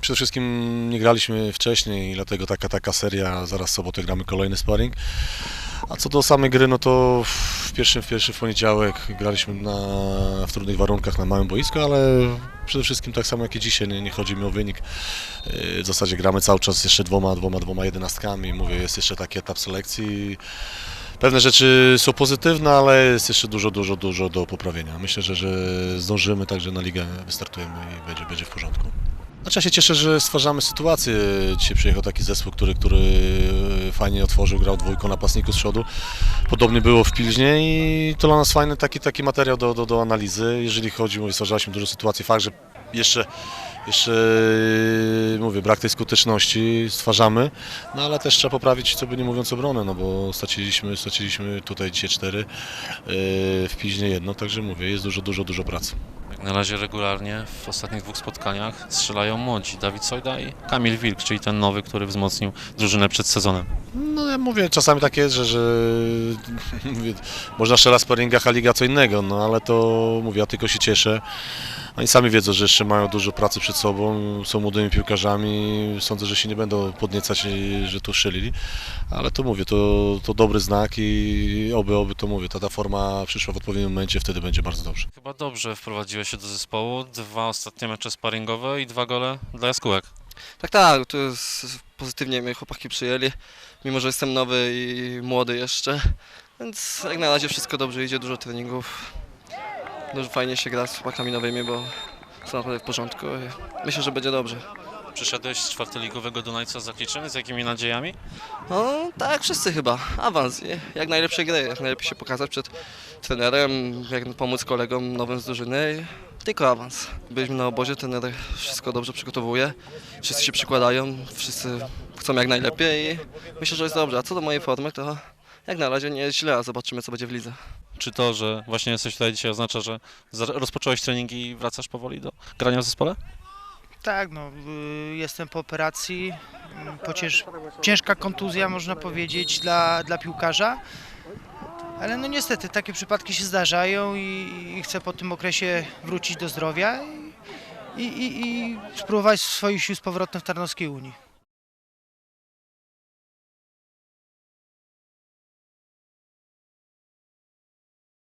Przede wszystkim nie graliśmy wcześniej, dlatego taka taka seria, zaraz w sobotę gramy kolejny sparring. A co do samej gry, no to w pierwszym, w pierwszy poniedziałek graliśmy na, w trudnych warunkach na małym boisku, ale przede wszystkim tak samo jak i dzisiaj, nie, nie chodzi mi o wynik. Yy, W zasadzie gramy cały czas jeszcze dwoma, dwoma, dwoma jedenastkami. Mówię, jest jeszcze taki etap selekcji. Pewne rzeczy są pozytywne, ale jest jeszcze dużo, dużo, dużo do poprawienia. Myślę, że, że zdążymy, także na ligę wystartujemy i będzie, będzie w porządku. Znaczy ja się cieszę, że stwarzamy sytuację. Dzisiaj przyjechał taki zespół, który, który fajnie otworzył, grał dwójką napastników z przodu. Podobnie było w Pilźnie i to dla nas fajny taki, taki materiał do, do, do analizy. Jeżeli chodzi, mówię, stwarzaliśmy dużo sytuacji. Fakt, że jeszcze, jeszcze mówię, brak tej skuteczności stwarzamy, no ale też trzeba poprawić, co by nie mówiąc, obronę, no bo straciliśmy, straciliśmy tutaj dzisiaj cztery, yy, w Piźnie jedno, także mówię, jest dużo, dużo, dużo pracy. Jak na razie regularnie w ostatnich dwóch spotkaniach strzelają młodzi. Dawid Sojda i Kamil Wilk, czyli ten nowy, który wzmocnił drużynę przed sezonem. No ja mówię, czasami tak jest, że, że mówię, można strzelać w sparingach, a liga co innego, no ale to mówię, ja tylko się cieszę. Oni sami wiedzą, że jeszcze mają dużo pracy przed sobą, są młodymi piłkarzami, sądzę, że się nie będą podniecać, że tu strzelili, ale to mówię, to, to dobry znak i oby, oby to mówię, ta, ta forma przyszła w odpowiednim momencie, wtedy będzie bardzo dobrze. Chyba dobrze wprowadziłeś się do zespołu. Dwa ostatnie mecze sparingowe i dwa gole dla jaskółek. Tak, tak, to jest pozytywnie mnie chłopaki przyjęli, mimo że jestem nowy i młody jeszcze, więc jak na razie wszystko dobrze idzie, dużo treningów, dużo fajnie się gra z chłopakami nowymi, bo są naprawdę w porządku i myślę, że będzie dobrze. Przyszedłeś z czwartoligowego Dunajca zakliczony, z jakimi nadziejami? No tak, wszyscy chyba, awans, nie? jak najlepsze gry, jak najlepiej się pokazać przed trenerem, jak pomóc kolegom nowym z drużyny, i tylko awans. Byliśmy na obozie, trener wszystko dobrze przygotowuje, wszyscy się przykładają, wszyscy chcą jak najlepiej i myślę, że jest dobrze. A co do mojej formy, to jak na razie nie jest źle, a zobaczymy co będzie w lidze. Czy to, że właśnie jesteś tutaj dzisiaj oznacza, że rozpocząłeś treningi i wracasz powoli do grania w zespole? Tak, no, y, jestem po operacji. Po cięż, ciężka kontuzja, można powiedzieć, dla, dla piłkarza. Ale no niestety, takie przypadki się zdarzają i, i chcę po tym okresie wrócić do zdrowia i, i, i spróbować swoich sił z powrotem w Tarnowskiej Unii.